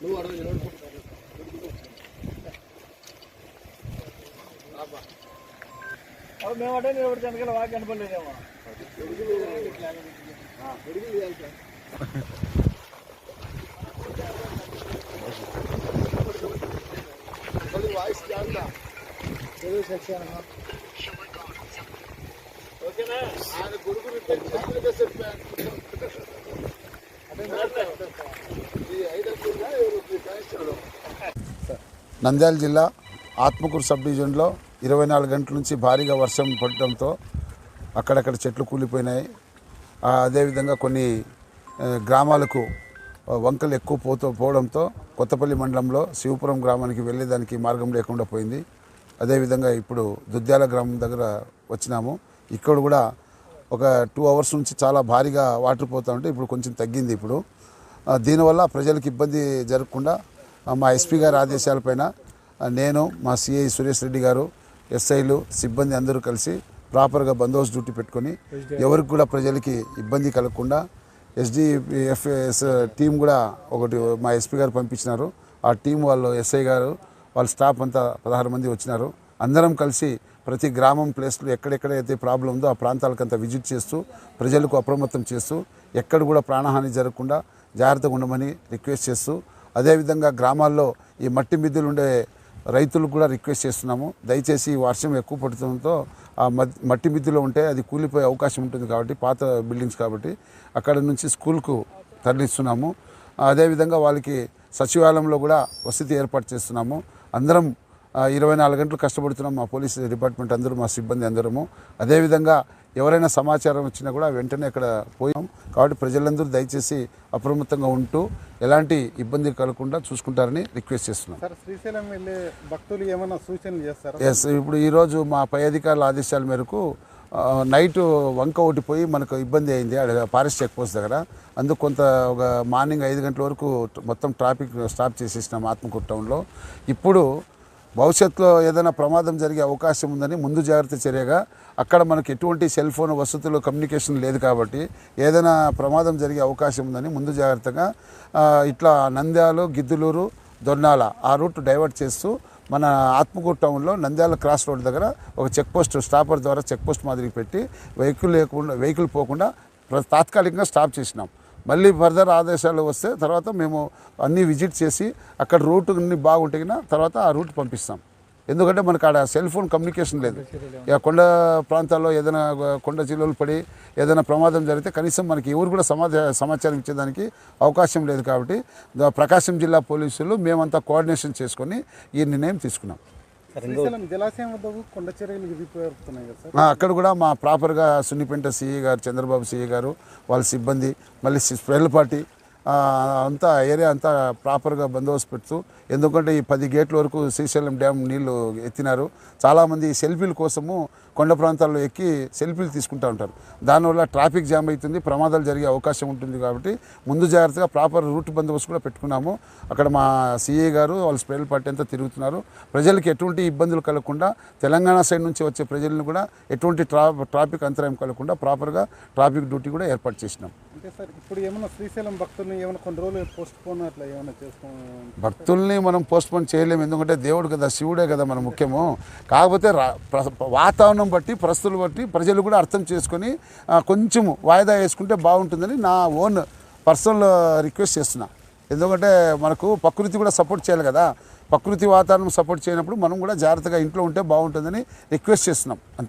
నువ్వు అడవి నోడు అప్పుడు మేము అంటే నిలబడితే వెనకాల వాకి కనపడలేదేమో తెలుగు సెక్షన్ ఓకేనా ఆయన నంద్యాల జిల్లా ఆత్మకూరు సబ్ డివిజన్లో ఇరవై నాలుగు గంటల నుంచి భారీగా వర్షం పడటంతో అక్కడక్కడ చెట్లు కూలిపోయినాయి. అదేవిధంగా కొన్ని గ్రామాలకు వంకలు ఎక్కువ పోతూ పోవడంతో కొత్తపల్లి మండలంలో శివపురం గ్రామానికి వెళ్ళేదానికి మార్గం లేకుండా పోయింది. అదేవిధంగా ఇప్పుడు దుద్యాల గ్రామం దగ్గర వచ్చినాము. ఇక్కడ కూడా ఒక టూ అవర్స్ నుంచి చాలా భారీగా వాటర్ పోతూ ఉంటే ఇప్పుడు కొంచెం తగ్గింది ఇప్పుడు. దీనివల్ల ప్రజలకు ఇబ్బంది జరగకుండా మా ఎస్పీ గారి ఆదేశాలపైన నేను మా సిఐ సురేష్ రెడ్డి గారు ఎస్ఐలు సిబ్బంది అందరూ కలిసి ప్రాపర్గా బందోబస్తు డ్యూటీ పెట్టుకొని ఎవరికి కూడా ప్రజలకి ఇబ్బంది కలగకుండా ఎస్డిఎఫ్ఎస్ టీం కూడా ఒకటి మా ఎస్పీ గారు పంపించినారు. ఆ టీం వాళ్ళు ఎస్ఐ గారు వాళ్ళ స్టాఫ్ అంతా పదహారు మంది వచ్చినారు. అందరం కలిసి ప్రతి గ్రామం ప్లేస్లో ఎక్కడెక్కడైతే ప్రాబ్లం ఉందో ఆ ప్రాంతాలకంతా విజిట్ చేస్తూ ప్రజలకు అప్రమత్తం చేస్తూ ఎక్కడ కూడా ప్రాణహాని జరగకుండా జాగ్రత్తగా ఉండమని రిక్వెస్ట్ చేస్తూ అదేవిధంగా గ్రామాల్లో ఈ మట్టి మిద్దులు ఉండే రైతులకు కూడా రిక్వెస్ట్ చేస్తున్నాము. దయచేసి ఈ వర్షం ఎక్కువ పడుతుండటంతో ఆ మట్టి మిద్దులో ఉంటే అది కూలిపోయే అవకాశం ఉంటుంది కాబట్టి పాత బిల్డింగ్స్ కాబట్టి అక్కడ నుంచి స్కూల్కు తరలిస్తున్నాము. అదేవిధంగా వాళ్ళకి సచివాలయంలో కూడా వసతి ఏర్పాటు చేస్తున్నాము. అందరం ఇరవై నాలుగు గంటలు కష్టపడుతున్నాం మా పోలీస్ డిపార్ట్మెంట్ అందరూ మా సిబ్బంది అందరము. అదేవిధంగా ఎవరైనా సమాచారం వచ్చినా కూడా వెంటనే అక్కడ పోయాం. కాబట్టి ప్రజలందరూ దయచేసి అప్రమత్తంగా ఉంటూ ఎలాంటి ఇబ్బంది కలగకుండా చూసుకుంటారని రిక్వెస్ట్ చేస్తున్నాం. సార్ శ్రీశైలం వెళ్ళే భక్తులు ఏమైనా సూచనలు చేస్తారా? ఎస్ ఇప్పుడు ఈరోజు మా పై అధికారుల ఆదేశాల మేరకు నైట్ వంక ఒకటి పోయి మనకు ఇబ్బంది అయింది అక్కడ ఫారెస్ట్ చెక్ పోస్ట్ దగ్గర. అందుకు కొంత ఒక మార్నింగ్ ఐదు గంటల వరకు మొత్తం ట్రాఫిక్ స్టాప్ చేసేసినాం ఆత్మకూరు టౌన్లో. ఇప్పుడు భవిష్యత్తులో ఏదైనా ప్రమాదం జరిగే అవకాశం ఉందని ముందు జాగ్రత్త చర్యగా అక్కడ మనకు ఎటువంటి సెల్ ఫోన్ వసతులు కమ్యూనికేషన్ లేదు కాబట్టి ఏదైనా ప్రమాదం జరిగే అవకాశం ఉందని ముందు జాగ్రత్తగా ఇట్లా నంద్యాలు గిద్దులూరు దొన్నాల ఆ రూట్ డైవర్ట్ చేస్తూ మన ఆత్మకూరు టౌన్లో నంద్యాల క్రాస్ రోడ్ దగ్గర ఒక చెక్ పోస్ట్ స్టాపర్ ద్వారా చెక్ పోస్ట్ మాదిరి పెట్టి వెహికల్ లేకుండా వెహికల్ పోకుండా తాత్కాలికంగా స్టాప్ చేసినాం. మళ్ళీ ఫర్దర్ ఆదేశాలు వస్తే తర్వాత మేము అన్నీ విజిట్ చేసి అక్కడ రూట్ అన్ని బాగుంటే తర్వాత ఆ రూట్ పంపిస్తాం. ఎందుకంటే మనకు ఆడ సెల్ ఫోన్ కమ్యూనికేషన్ లేదు. ఇక కొండ ప్రాంతాల్లో ఏదైనా కొండ జిల్లాలు పడి ఏదైనా ప్రమాదం జరిగితే కనీసం మనకి ఎవరు కూడా సమాధా సమాచారం ఇచ్చేదానికి అవకాశం లేదు కాబట్టి ప్రకాశం జిల్లా పోలీసులు మేమంతా కోఆర్డినేషన్ చేసుకొని ఈ నిర్ణయం తీసుకున్నాం. శ్రీశైలం జలాశయం వద్ద కొండ చర్యలు విధిపోతున్నాయి కదా సార్? అక్కడ కూడా మా ప్రాపర్గా సున్నిపెంట సిఈ గారు చంద్రబాబు సిఈ గారు వాళ్ళ సిబ్బంది మళ్ళీ స్పెల్ పార్టీ అంతా ఏరియా అంతా ప్రాపర్గా బందోబస్తు పెడుతూ ఎందుకంటే ఈ పది గేట్ల వరకు శ్రీశైలం డ్యామ్ నీళ్ళు ఎత్తినారు. చాలామంది సెల్ఫీల కోసము కొండ ప్రాంతాల్లో ఎక్కి సెల్ఫీలు తీసుకుంటూ ఉంటారు. దానివల్ల ట్రాఫిక్ జామ్ అవుతుంది ప్రమాదాలు జరిగే అవకాశం ఉంటుంది కాబట్టి ముందు జాగ్రత్తగా ప్రాపర్ రూట్ బందోబస్తు కూడా పెట్టుకున్నాము. అక్కడ మా సీఏ గారు వాళ్ళ స్పెల్ పార్టీ అంతా తిరుగుతున్నారు. ప్రజలకు ఎటువంటి ఇబ్బందులు కలగకుండా తెలంగాణ సైడ్ నుంచి వచ్చే ప్రజలను కూడా ఎటువంటి ట్రా ట్రాఫిక్ అంతరాయం కలగకుండా ప్రాపర్గా ట్రాఫిక్ డ్యూటీ కూడా ఏర్పాటు చేసినాం. అంటే సార్ ఇప్పుడు ఏమైనా శ్రీశైలం భక్తుల్ని ఏమైనా కొన్ని రోజులు పోస్ట్పోన్ అట్లా ఏమైనా చేసుకో భక్తుల్ని మనం పోస్ట్పోన్ చేయలేము. ఎందుకంటే దేవుడు కదా శివుడే కదా మన ముఖ్యము. కాకపోతే రా- వాతావరణం బట్టి పరిస్థితులు బట్టి ప్రజలు కూడా అర్థం చేసుకొని కొంచెము కొంచెం వాయిదా వేసుకుంటే బాగుంటుందని నా ఓన్ పర్సనల్ రిక్వెస్ట్ చేస్తున్నా. ఎందుకంటే మనకు ప్రకృతి కూడా సపోర్ట్ చేయాలి కదా. ప్రకృతి వాతావరణం సపోర్ట్ చేయనప్పుడు మనం కూడా జాగ్రత్తగా ఇంట్లో ఉంటే బాగుంటుందని రిక్వెస్ట్ చేస్తున్నాం.